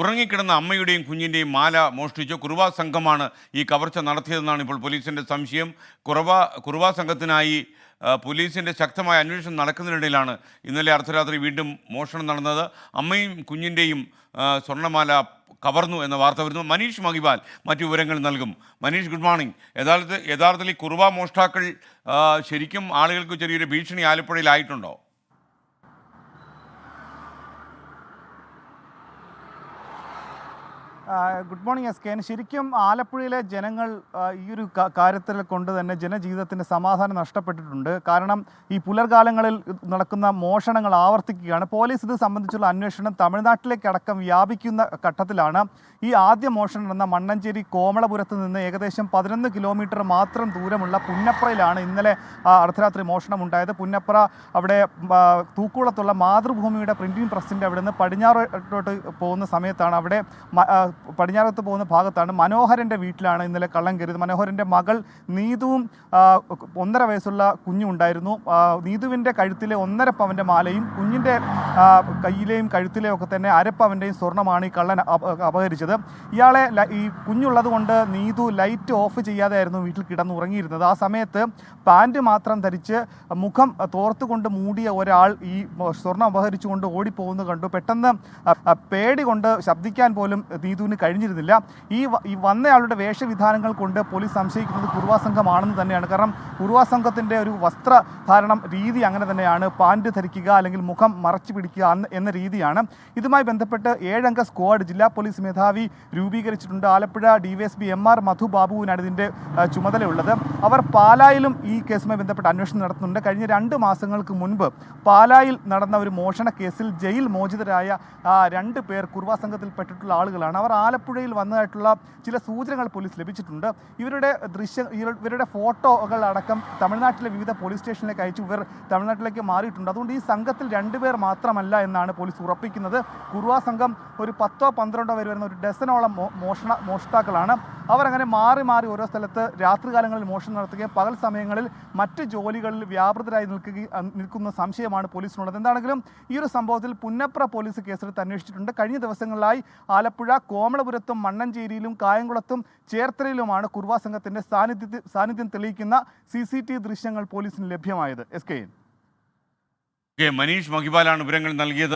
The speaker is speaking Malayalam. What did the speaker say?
ഉറങ്ങിക്കിടന്ന അമ്മയുടെയും കുഞ്ഞിന്റെയും മാല മോഷ്ടിച്ച് കുറുവ സംഘമാണ് ഈ കവർച്ച നടത്തിയതെന്നാണ് ഇപ്പോൾ പോലീസിന്റെ സംശയം. കുറവ കുറുവ സംഘത്തിനായി പോലീസിന്റെ ശക്തമായ അന്വേഷണം നടക്കുന്നതിനിടയിലാണ് ഇന്നലെ അർദ്ധരാത്രി വീണ്ടും മോഷണം നടന്നത്. അമ്മയും കുഞ്ഞിന്റെയും സ്വർണമാല കവർന്നു എന്ന വാർത്ത വരുന്നു. മനീഷ് മഹിബാൽ മറ്റു വിവരങ്ങൾ നൽകും. Manish good morning. യഥാർത്ഥ യഥാർത്ഥത്തിൽ കുറുവ മോഷ്ടാക്കൾ ശരിക്കും ആളുകൾക്ക് ചെറിയൊരു ഭീഷണി ആലപ്പുഴയിലായിട്ടുണ്ടോ? Good morning S K. ശരിക്കും ആലപ്പുഴയിലെ ജനങ്ങൾ ഈ ഒരു കാര്യത്തിൽ കൊണ്ട് തന്നെ ജനജീവിതത്തിന്റെ സമാധാനം നഷ്ടപ്പെട്ടിട്ടുണ്ട്. കാരണം ഈ പുലർകാലങ്ങളിൽ നടക്കുന്ന മോഷണങ്ങൾ ആവർത്തിക്കുകയാണ്. പോലീസ് ഇത് സംബന്ധിച്ചുള്ള അന്വേഷണം തമിഴ്നാട്ടിലേക്കടക്കം വ്യാപിക്കുന്ന ഘട്ടത്തിലാണ്. ഈ ആദ്യ മോഷണം നടന്ന മണ്ണഞ്ചേരി കോമളപുരത്ത് നിന്ന് ഏകദേശം പതിനൊന്ന് കിലോമീറ്റർ മാത്രം ദൂരമുള്ള പുന്നപ്രയിലാണ് ഇന്നലെ അർദ്ധരാത്രി മോഷണം ഉണ്ടായത് പുന്നപ്ര അവിടെ തൂക്കുളത്തുള്ള മാതൃഭൂമിയുടെ പ്രിന്റിംഗ് പ്രസിന്റെ അവിടെ നിന്ന് പടിഞ്ഞാറോട്ട് പോകുന്ന സമയത്താണ് അവിടെ പടിഞ്ഞാറത്ത് പോകുന്ന ഭാഗത്താണ് മനോഹരന്റെ വീട്ടിലാണ് ഇന്നലെ കള്ളം കയറിയത്. മനോഹരന്റെ മകൾ നീതുവും ഒന്നര വയസ്സുള്ള കുഞ്ഞും ഉണ്ടായിരുന്നു. നീതുവിന്റെ കഴുത്തിലെ ഒന്നര പവന്റെ മാലയും കുഞ്ഞിന്റെ കയ്യിലെയും കഴുത്തിലെയും ഒക്കെ തന്നെ അരപ്പവന്റെയും സ്വർണമാണ് ഈ കള്ളൻ അപ- അപഹരിച്ചത്. ഇയാളെ ഈ കുഞ്ഞുള്ളത് കൊണ്ട് നീതു ലൈറ്റ് ഓഫ് ചെയ്യാതെയായിരുന്നു വീട്ടിൽ കിടന്നുറങ്ങിയിരുന്നത്. ആ സമയത്ത് പാന്റ് മാത്രം ധരിച്ച് മുഖം തോർത്തുകൊണ്ട് മൂടിയ ഒരാൾ ഈ സ്വർണം അപഹരിച്ചുകൊണ്ട് ഓടിപ്പോകുന്നത് കണ്ടു. പെട്ടെന്ന് പേടി കൊണ്ട് ശബ്ദിക്കാൻ പോലും നീതുവിന് കഴിഞ്ഞിരുന്നില്ല. ഈ ഈ വന്നയാളുടെ വേഷവിധാനങ്ങൾ കൊണ്ട് പോലീസ് സംശയിക്കുന്നത് കുറുവാ സംഘമാണെന്ന് തന്നെയാണ്. കാരണം കുറുവാ സംഘത്തിന്റെ ഒരു വസ്ത്രധാരണം രീതി അങ്ങനെ തന്നെയാണ്. പാന്റ് ധരിക്കുക അല്ലെങ്കിൽ മുഖം മറച്ചു പിടിക്കുക എന്ന രീതിയാണ്. ഇതുമായി ബന്ധപ്പെട്ട് ഏഴംഗ സ്ക്വാഡ് ജില്ലാ പോലീസ് മേധാവി രൂപീകരിച്ചിട്ടുണ്ട്. Alappuzha DYSP M R Madhu ബാബുവിനാണ് ഇതിന്റെ ചുമതലയുള്ളത്. അവർ പാലായിലും ഈ കേസുമായി ബന്ധപ്പെട്ട് അന്വേഷണം നടത്തുന്നുണ്ട്. കഴിഞ്ഞ രണ്ട് മാസങ്ങൾക്ക് മുൻപ് പാലായിൽ നടന്ന ഒരു മോഷണ കേസിൽ ജയിൽ മോചിതരായ രണ്ട് പേർ കുർവ സംഘത്തിൽപ്പെട്ടിട്ടുള്ള ആളുകളാണ്. അവർ ആലപ്പുഴയിൽ വന്നതായിട്ടുള്ള ചില സൂചനകൾ പോലീസ് ലഭിച്ചിട്ടുണ്ട്. ഇവരുടെ ദൃശ്യ ഇവരുടെ ഫോട്ടോകൾ അടക്കം തമിഴ്നാട്ടിലെ വിവിധ പോലീസ് സ്റ്റേഷനിലേക്ക് അയച്ചു. ഇവർ തമിഴ്നാട്ടിലേക്ക് മാറിയിട്ടുണ്ട്. അതുകൊണ്ട് ഈ സംഘത്തിൽ രണ്ടുപേർ മാത്രമല്ല എന്നാണ് പോലീസ് ഉറപ്പിക്കുന്നത്. കുറുവ സംഘം ഒരു പത്തോ പന്ത്രണ്ടോ പേര് വരുന്ന ഒരു ഡസനോളം മോഷണ മോഷ്ടാക്കളാണ്. അവർ അങ്ങനെ മാറി മാറി ഓരോ സ്ഥലത്ത് രാത്രികാലങ്ങളിൽ മോഷണം നടത്തുകയും പകൽ സമയങ്ങളിൽ മറ്റ് ജോലികളിൽ വ്യാപൃതരായി നിൽക്കുകയും നിൽക്കുന്ന സംശയമാണ് പോലീസിനുള്ളത്. എന്താണെങ്കിലും ഈ ഒരു സംഭവത്തിൽ പുന്നപ്ര പോലീസ് കേസെടുത്ത് അന്വേഷിച്ചിട്ടുണ്ട്. കഴിഞ്ഞ ദിവസങ്ങളിലായി ആലപ്പുഴ കോമളപുരത്തും മണ്ണഞ്ചേരിയിലും കായംകുളത്തും ചേർത്തലയിലുമാണ് കുർവ സംഘത്തിന്റെ സാന്നിധ്യത്തിൽ സാന്നിധ്യം തെളിയിക്കുന്ന സി സി ടി ദൃശ്യങ്ങൾ പോലീസിന് ലഭ്യമായത്. എസ് കെ മനീഷ് മഹിബാലാണ് വിവരങ്ങൾ നൽകിയത്.